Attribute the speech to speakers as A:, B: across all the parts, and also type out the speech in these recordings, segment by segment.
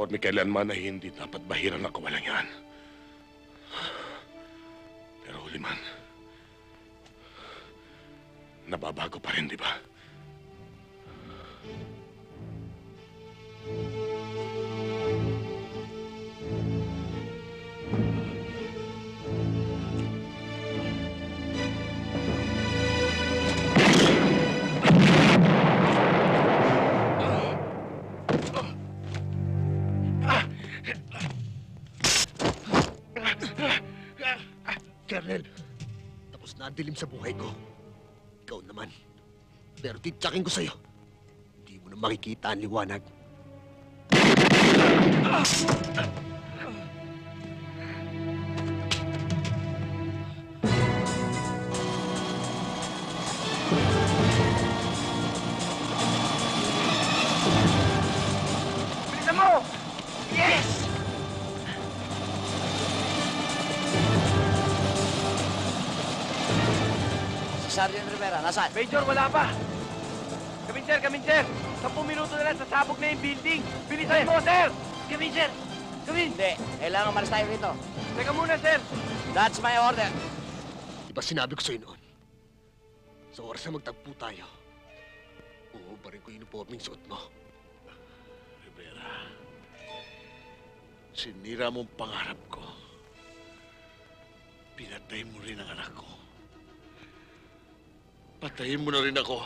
A: uniforme kailanman ay hindi dapat bahiran ng kawalan yan. Pero Huliman, nababago pa rin, di ba?
B: Colonel, tapos na ang dilim sa buhay ko. Ikaw naman. Pero titsakin ko sa'yo. Hindi mo na makikita ang liwanag.
C: Bilisan
D: Sergeant Rivera, nasaan?
C: Major, wala pa! Kamincher, Kamincher! Sampung minuto na lang sasabog na yung building! Bilisan mo, sir! Kamincher! Kamin!
D: Hindi, kailangan malis tayo rito.
C: Teka muna, sir!
D: That's my order.
B: Di ba sinabi ko sa'yo noon? Sa oras na magtagpo tayo, uubarin ko yung uniforming suot mo.
A: Rivera, sinira mo ang pangarap ko. Pinatay mo rin ang anak ko. Patayin mo na rin ako.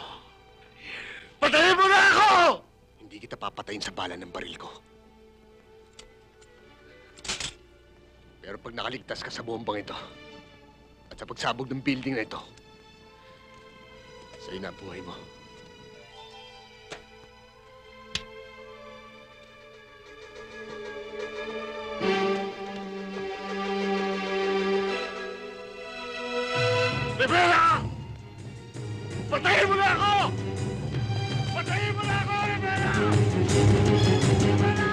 A: Patayin mo na ako!
B: Hindi kita papatayin sa bala ng baril ko. Pero pag nakaligtas ka sa bombang ito, at sa pagsabog ng building na ito, sa'yo na buhay mo.
A: Patayin mo na ako! Patayin mo na ako, Rivera! Rivera!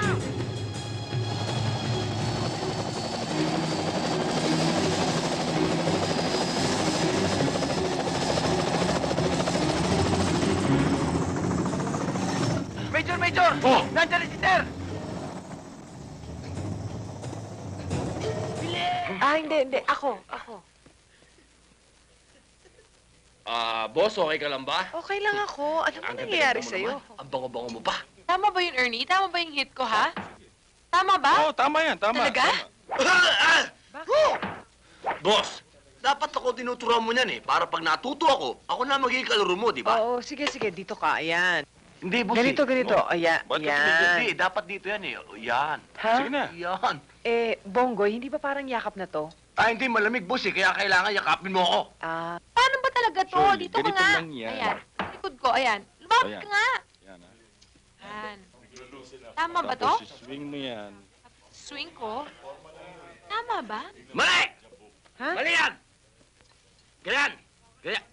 C: Major, Major!
A: Oh!
C: Nandiyan si sir!
E: Ah, hindi, hindi. Ako, ako.
F: Ah, boss, okay ka lang ba?
E: Okay lang ako. Ano ba
F: Ang
E: nangyayari
F: mo
E: sa'yo?
F: naman. Ang bango-bango mo pa.
E: Tama ba yun, Ernie? Tama ba yung hit ko, ha? Tama ba?
F: Oo, tama yan, tama.
E: Talaga?
F: Boss, dapat ako tinuturuan mo niyan eh. Para pag natuto ako, ako na magiging kalaro mo, di ba?
E: Oo, sige, sige. Dito ka. Ayan.
F: Hindi, boss.
E: Ganito,
F: eh.
E: ganito.
F: No.
E: Ayan.
F: Ba't ka
E: Ayan.
F: Hindi, dapat dito yan eh. O, Yan.
E: Ha?
F: Sige na. Yan.
E: Eh, Bonggoy, hindi ba parang yakap na to?
F: Ah, hindi, malamig, boss eh. Kaya kailangan yakapin mo ako.
E: Ah,
G: talaga to?
F: Sorry,
G: Dito ka
F: ganito
G: nga.
F: lang yan.
G: Ayan. Sa likod ko, ayan. Lumapit
F: Ayan.
G: ka nga.
F: Yan, ah.
G: Ayan. Tama ba to?
F: swing mo yan.
G: Swing ko? Tama ba?
F: Mali!
E: ha?
F: Mali yan! Ganyan! Ganyan!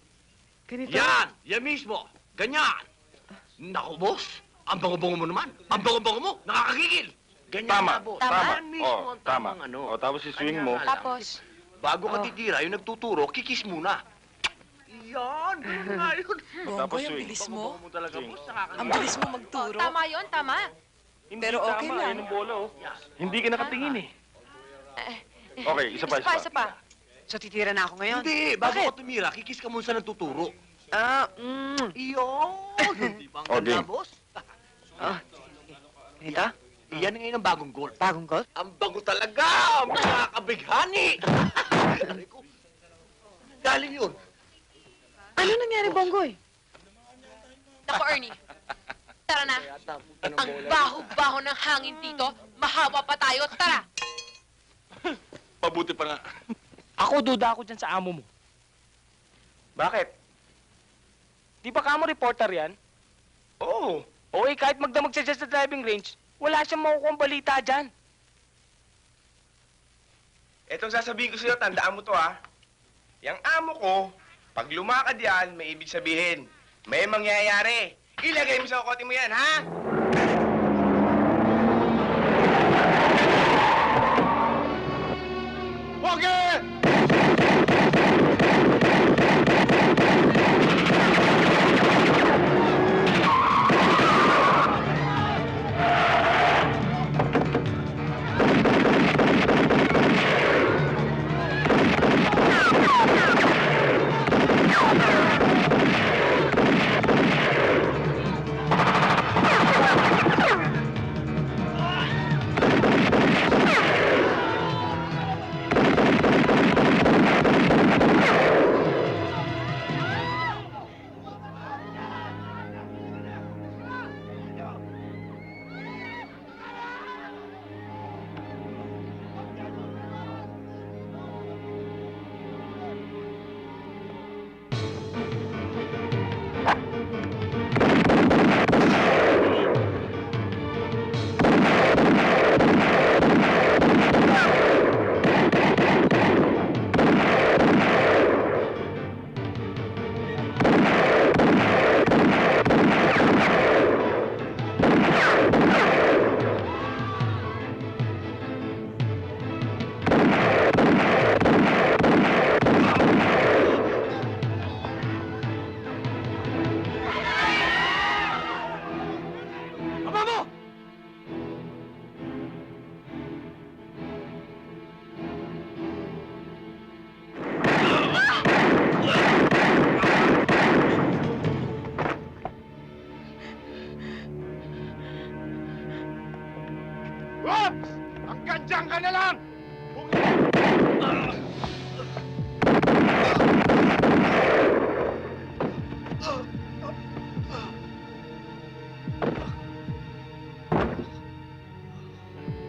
E: Ganito?
F: Yan! Yan mismo! Ganyan! Naku, boss! Ang bango-bango mo naman! Ang bango-bango mo! Nakakagigil! Ganyan
H: Tama,
F: na, boss.
G: tama.
F: Yan mismo
H: Oh,
F: ang
H: tama.
F: tamang ano.
H: O, tapos i-swing
F: Kanya
H: mo.
F: nga lang.
G: Tapos,
F: Bago ka
E: Oh.
F: titira, yung nagtuturo, kikis muna. Yan! Ganyan nga yun.
H: Tapos swing.
F: Bango-bango mo talaga, boss. Nakakagigil.
E: Ang bilis mo
G: oh,
E: magturo.
G: tama yon tama.
H: Hindi
E: Pero okay
H: tama,
E: lang.
H: Yun ang bola, oh. Hindi ka nakatingin eh. Okay, isa pa,
G: Isa pa,
H: isa
G: isa
H: pa.
E: So, titira na ako ngayon?
F: Hindi, bago
E: Bakit?
F: ka tumira, kikis ka muna sa nagtuturo.
E: Ah, mm.
F: Iyon! Di ba ang
H: Oh,
F: ganda,
H: game.
F: boss?
E: Ah. Ganito?
F: Iyan ngayon ang bagong goal.
E: Bagong goal?
F: Ang bago talaga! Mga kabighani! Aray ko. Galing yun.
E: Ano nangyari, Bonggoy?
G: Naku, Ernie. Tara na. Ang baho-baho ng hangin dito. Mahawa pa tayo. Tara.
H: Pabuti pa nga.
C: Ako, duda ako dyan sa amo mo.
H: Bakit?
C: Di ba kamo reporter yan?
H: Oo.
C: O eh, kahit magdamag siya dyan sa driving range, wala siyang makukuha balita dyan.
I: Etong sasabihin ko sa'yo, tandaan mo to ha. Yang amo ko, pag lumakad yan, may ibig sabihin, may mangyayari. Ilagay mo sa kokote mo yan, ha?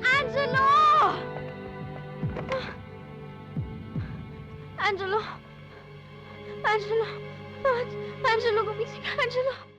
G: Angelo! Angelo! Angelo! Angelo, gumising! Angelo!